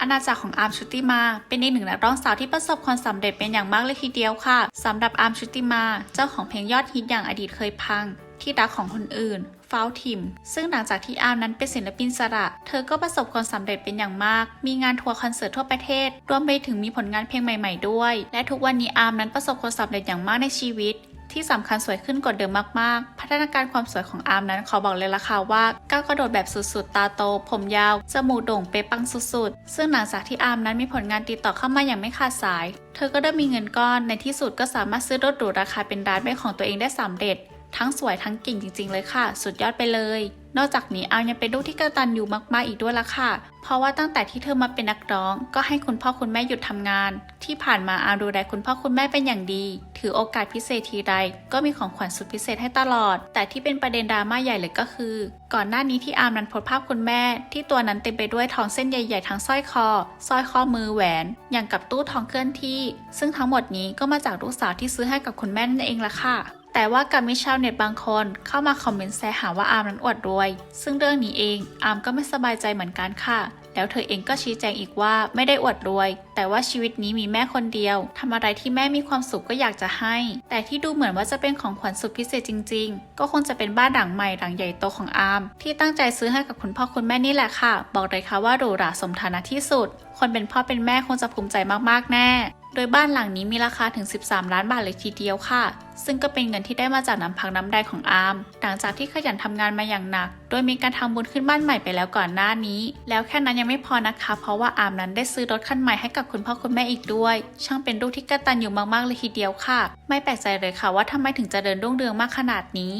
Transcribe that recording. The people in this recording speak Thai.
อาณาจักรของอาร์มชุติมา เป็นอีกหนึ่งนักร้องสาวที่ประสบความสำเร็จเป็นอย่างมากเลยทีเดียวค่ะสำหรับอาร์มชุติมา เจ้าของเพลงยอดฮิตอย่างอดีตเคยพัง ที่รักของคนอื่นฟาวทิม ซึ่งหลังจากที่อาร์มนั้นเป็นศิลปินสระ เธอก็ประสบความสำเร็จเป็นอย่างมาก มีงานทัวร์คอนเสิร์ตทั่วประเทศ รวมไปถึงมีผลงานเพลงใหม่ ๆ ด้วย และทุกวันนี้อาร์มนั้นประสบความสำเร็จอย่างมากในชีวิต ที่สำคัญสวยขึ้นกว่าเดิมมากๆ พัฒนาการความสวยของอาร์มนั้นขอบอกเลยละค่ะว่าก้าวกระโดดแบบสุดๆ ตาโต ผมยาว จมูกโด่งเป๊ะปังสุดๆ ซึ่งหลังจากที่อาร์มนั้นมีผลงานติดต่อเข้ามาอย่างไม่ขาดสาย เธอก็ได้มีเงินก้อนในที่สุดก็สามารถซื้อรถหรูราคาเป็นร้านเป็นของตัวเองได้สำเร็จ ทั้งสวยทั้งเก่งจริง ๆ เลยค่ะ สุดยอดไปเลย นอกจากนี้อายังเป็นลูกที่กระตัญญูมากๆอีกด้วยละค่ะ เพราะว่าตั้งแต่ที่เธอมาเป็นนักร้อง ก็ให้คุณพ่อคุณแม่หยุดทำงาน ที่ผ่านมาอาดูแลคุณพ่อคุณแม่เป็นอย่างดี ถือโอกาสพิเศษทีใดก็มีของขวัญสุดพิเศษให้ตลอด แต่ที่เป็นประเด็นดราม่าใหญ่เลยก็คือ ก่อนหน้านี้ที่อาร์มนั้นโพสภาพคุณแม่ ที่ตัวนั้นเต็มไปด้วยทองเส้นใหญ่ๆทั้งสร้อยคอสร้อยข้อมือแหวน อย่างกับตู้ทองเคลื่อนที่ ซึ่งทั้งหมดนี้ก็มาจากลูกสาวที่ซื้อให้กับคุณแม่นั่นเองละค่ะ แต่ว่ากับมีชาวเน็ตบางคนเข้ามาคอมเมนต์แซหาว่าอาร์มนั้นอวดรวย ซึ่งเรื่องนี้เองอาร์มก็ไม่สบายใจเหมือนกันค่ะ แล้วเธอเองก็ชี้แจงอีกว่าไม่ได้อวดรวย แต่ว่าชีวิตนี้มีแม่คนเดียวทำอะไรที่แม่มีความสุขก็อยากจะให้ แต่ที่ดูเหมือนว่าจะเป็นของขวัญสุดพิเศษจริง ๆ ก็คงจะเป็นบ้านหลังใหม่หลังใหญ่โตของอาร์มที่ตั้งใจซื้อให้กับคุณพ่อคุณแม่นี่แหละค่ะ บอกเลยค่ะว่าหรูหราสมฐานะที่สุด คนเป็นพ่อเป็นแม่คงจะภูมิใจมากๆแน่ โดยบ้านหลังนี้มีราคาถึง 13 ล้านบาทเลยทีเดียวค่ะ ซึ่งก็เป็นเงินที่ได้มาจากน้ำพักน้ำใดของอาร์ม หลังจากที่ขยันทำงานมาอย่างหนัก โดยมีการทำบุญขึ้นบ้านใหม่ไปแล้วก่อนหน้านี้ แล้วแค่นั้นยังไม่พอนะคะ เพราะว่าอาร์มนั้นได้ซื้อรถคันใหม่ให้กับคุณพ่อคุณแม่อีกด้วย ช่างเป็นลูกที่กตัญญูมากๆเลยทีเดียวค่ะ ไม่แปลกใจเลยค่ะว่าทำไมถึงจะเดินรุ่งเรืองมากขนาดนี้